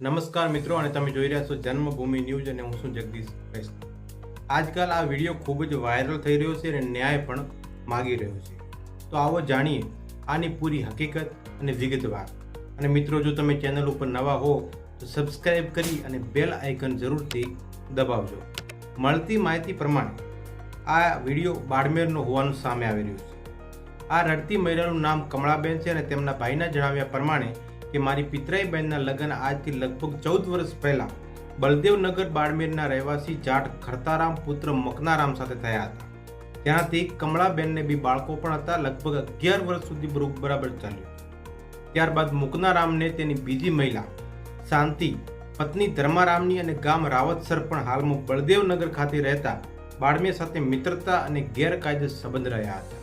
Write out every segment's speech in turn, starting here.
નમસ્કાર મિત્રો, અને તમે જોઈ રહ્યા છો જન્મભૂમિ ન્યૂઝ અને હું છું જગદીશ આજકાલ આ વીડિયો ખૂબ જ વાયરલ થઈ રહ્યો છે અને ન્યાય પણ માગી રહ્યો છે. તો આવો જાણીએ આની પૂરી હકીકત અને વિગતવાર અને મિત્રો, જો તમે ચેનલ ઉપર નવા હો, તો સબસ્ક્રાઈબ કરી અને બેલ આઇકન જરૂરથી દબાવજો. મળતી માહિતી પ્રમાણે આ વીડિયો બાડમેરનો હોવાનું સામે આવી રહ્યું છે. આ રડતી મહિલાનું નામ કમળાબેન છે અને તેમના ભાઈના જણાવ્યા પ્રમાણે કે મારી પિતરાઈ બહેનના લગ્ન આજથી લગભગ ચૌદ વર્ષ પહેલાં બળદેવનગર બાડમેરના રહેવાસી જાટ ખરતારામ પુત્ર મકનારામ સાથે થયા હતા. ત્યાંથી કમળાબેનને બી બાળકો પણ હતા, લગભગ અગિયાર વર્ષ સુધી બરો- બરાબર ચાલ્યું. ત્યારબાદ મુકનારામને તેની બીજી મહિલા શાંતિ, પત્ની ધર્મારામની અને ગામ રાવતસર પણ હાલમાં બળદેવનગર ખાતે રહેતા બાળમેર સાથે મિત્રતા અને ગેરકાયદે સંબંધ રહ્યા હતા.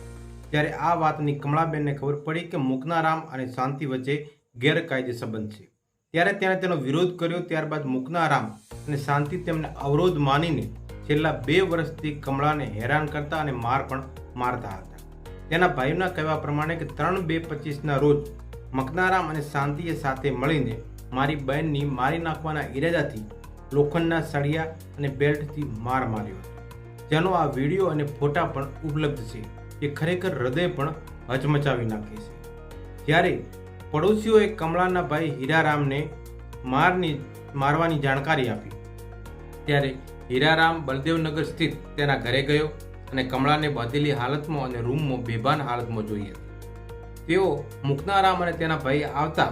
ત્યારે આ વાતની કમળાબેનને ખબર પડી કે મુકનારામ અને શાંતિ વચ્ચે ગેરકાયદે સંબંધ છે. ત્યારે તેણે તેનો વિરોધ કર્યો, ત્યારબાદ મુકનારામ અને શાંતિ તેમને અવરોધ માનીને છેલ્લા બે વર્ષથી કમળાને હેરાન કરતા અને માર પણ મારતા હતા. તેના ભાઈના કહેવા પ્રમાણે કે ત્રણ બે પચીસના રોજ મકનારામ અને શાંતિએ સાથે મળીને મારી બહેનની મારી નાખવાના ઈરાદાથી લોખંડના સળિયા અને બેલ્ટથી માર માર્યો જેનો આ વીડિયો અને ફોટા પણ ઉપલબ્ધ છે. જે ખરેખર હૃદય પણ હચમચાવી નાખે છે. જ્યારે પડોશીઓએ કમળાના ભાઈ હીરારામને મારની, મારવાની જાણકારી આપી. ત્યારે હીરારામ બલદેવનગર સ્થિત તેના ઘરે ગયો અને કમળાને બાંધેલી હાલતમાં અને રૂમમાં બેભાન હાલતમાં જોઈ હતી. તેઓ મુકનારામ અને તેના ભાઈ આવતા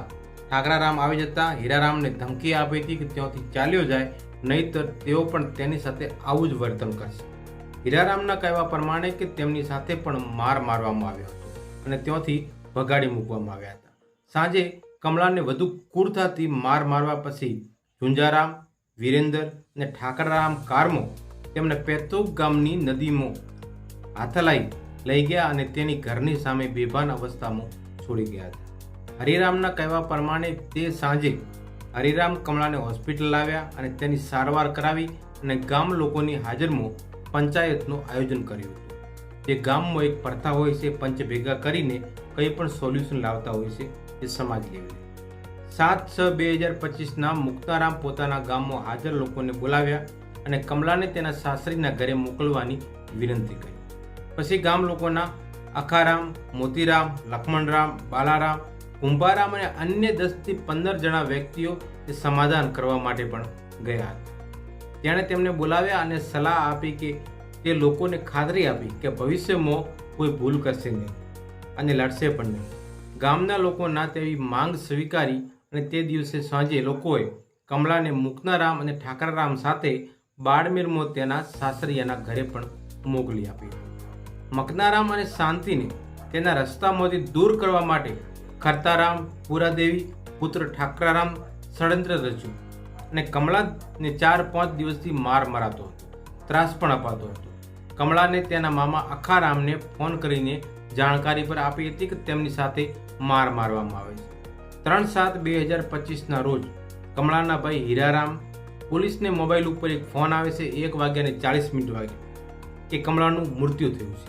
ઠાકરારામ આવી જતા હીરારામને ધમકી આપી હતી કે ત્યાંથી ચાલ્યો જાય, નહીતર તેઓ પણ તેની સાથે આવું જ વર્તન કરશે. હીરારામના કહેવા પ્રમાણે કે તેમની સાથે પણ માર મારવામાં આવ્યો હતો અને ત્યાંથી ભગાડી મૂકવામાં આવ્યા હતા. સાંજે કમળાને વધુ ક્રૂરતાથી માર મારવા પછી ઝુંઝારામ, વિરેન્દર અને ઠાકરારામ કારમો તેમને પેતોક ગામની નદીમાં હાથલાઈ લઈ ગયા અને તેની ઘરની સામે બેભાન અવસ્થામાં છોડી ગયા હતા. હરિરામના કહેવા પ્રમાણે તે સાંજે હરિરામ કમળાને હોસ્પિટલ લાવ્યા અને તેની સારવાર કરાવી અને ગામ લોકોની હાજરમાં પંચાયતનું આયોજન કર્યું હતું. જે ગામમાં એક પ્રથા હોય છે, પંચ ભેગા કરીને કંઈ પણ સોલ્યુશન લાવતા હોય છે, એ સમાજ લેવલે સાત છ બે હજાર પચીસના મુક્તારામ પોતાના ગામમાં હાજર લોકોને બોલાવ્યા અને કમલાને તેના સાસરીના ઘરે મોકલવાની વિનંતી કરી. પછી ગામ લોકોના અખારામ મોતીરામ લક્ષ્મણરામ બાલારામ, કુંભારામ અને અન્ય દસથી પંદર જણા વ્યક્તિઓ એ સમાધાન કરવા માટે પણ ગયા હતા. તેણે તેમને બોલાવ્યા અને સલાહ આપી કે તે લોકોને ખાતરી આપી કે ભવિષ્યમાં કોઈ ભૂલ કરશે નહીં અને લડશે પણ નહીં. ગામના લોકોના તેવી માંગ સ્વીકારી અને તે દિવસે સાંજે લોકોએ કમલાને મુકનારામ અને ઠાકરારામ સાથે બાડમેરમાં તેના સાસરિયાના ઘરે પણ મોકલી આપી મકનારામ અને શાંતિને તેના રસ્તામાંથી દૂર કરવા માટે ખરતારામ પુરાદેવી, પુત્ર ઠાકરારામ, ષડયંત્ર રચ્યું. અને કમળાને ચાર પાંચ દિવસથી માર મરાતો હતો. ત્રાસ પણ અપાતો હતો. કમળાને તેના મામા અખારામને ફોન કરીને જાણકારી પર આપી હતી કે તેમની સાથે માર મારવામાં આવે છે. ત્રણ સાત બે હજાર પચીસના રોજ કમળાના ભાઈ હીરારામ પોલીસને મોબાઈલ ઉપર એક ફોન આવે છે એક વાગ્યાને ચાલીસ મિનિટ વાગે કે કમળાનું મૃત્યુ થયું છે.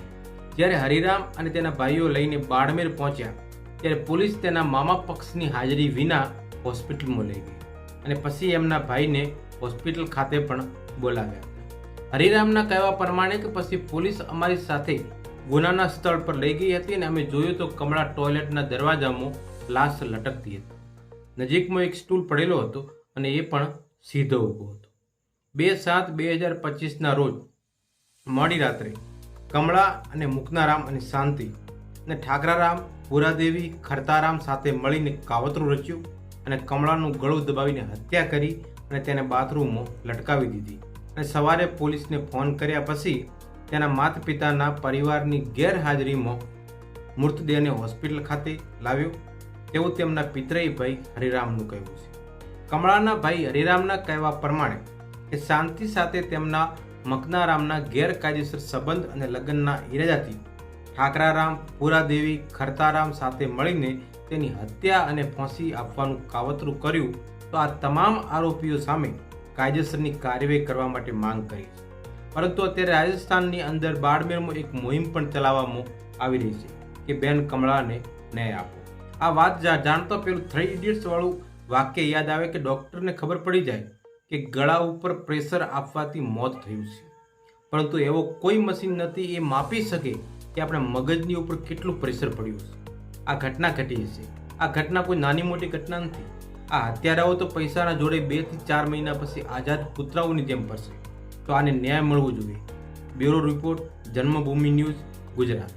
જ્યારે હરિરામ અને તેના ભાઈઓ લઈને બાડમેર પહોંચ્યા, ત્યારે પોલીસ તેના મામા પક્ષની હાજરી વિના હોસ્પિટલમાં લઈ ગઈ. અને પછી એમના ભાઈને હોસ્પિટલ ખાતે પણ બોલાવ્યા. હરિરામના કહેવા પ્રમાણે કે પછી પોલીસ અમારી સાથે ગુનાના સ્થળ પર લઈ ગઈ હતી અને અમે જોયું તો કમળા ટોયલેટના દરવાજામાં લાશ લટકતી હતી. નજીકમાં એક સ્ટૂલ પડેલો હતો અને એ પણ સીધો ઊભો હતો. બે સાત બે હજાર પચીસના રોજ મોડી રાત્રે કમળા અને મુકનારામ અને શાંતિ અને ઠાકરારામ પુરાદેવી ખરતારામ સાથે મળીને કાવતરું રચ્યું. અને કમળાનું ગળું દબાવીને હત્યા કરી અને તેને બાથરૂમમાં લટકાવી દીધી. અને સવારે પોલીસને ફોન કર્યા પછી તેના માતા પિતાના પરિવારની ગેરહાજરીમાં મૃતદેહને હોસ્પિટલ ખાતે લાવ્યો. તેવું તેમના પિતરાઈ ભાઈ હરિરામનું કહેવું છે. કમળાના ભાઈ હરિરામના કહેવા પ્રમાણે કે શાંતિ સાથે તેમના મકનારામના ગેરકાયદેસર સંબંધ અને લગ્નના ઈરાદાથી ઠાકરારામ, પુરાદેવી, ખરતારામ સાથે મળીને તેની હત્યા અને ફાંસી આપવાનું કાવતરું કર્યું, તો આ તમામ આરોપીઓ સામે કાયદેસરની કાર્યવાહી કરવા માટે માંગ કરી છે. પરંતુ અત્યારે રાજસ્થાનની અંદર બાડમેરમાં એક મુહિમ પણ ચલાવવામાં આવી રહી છે કે બેન કમળાને ન્યાય આપો. આ વાત જાણતા પેલું થ્રી ઇડિયટ્સવાળું વાક્ય યાદ આવે કે ડૉક્ટરને ખબર પડી જાય કે ગળા ઉપર પ્રેશર આપવાથી મોત થયું છે. પરંતુ એવો કોઈ મશીન નથી એ માપી શકે કે આપણે મગજની ઉપર કેટલું પ્રેશર પડ્યું છે. આ ઘટના ઘટી હશે. આ ઘટના કોઈ નાની મોટી ઘટના નથી. આ હત્યારાઓ તો પૈસાના જોડે બેથી ચાર મહિના પછી આઝાદ કૂતરાઓની જેમ ફરશે. તો આને ન્યાય મળવો જોઈએ. Bureau report, Janmabhoomi news, Gujarat.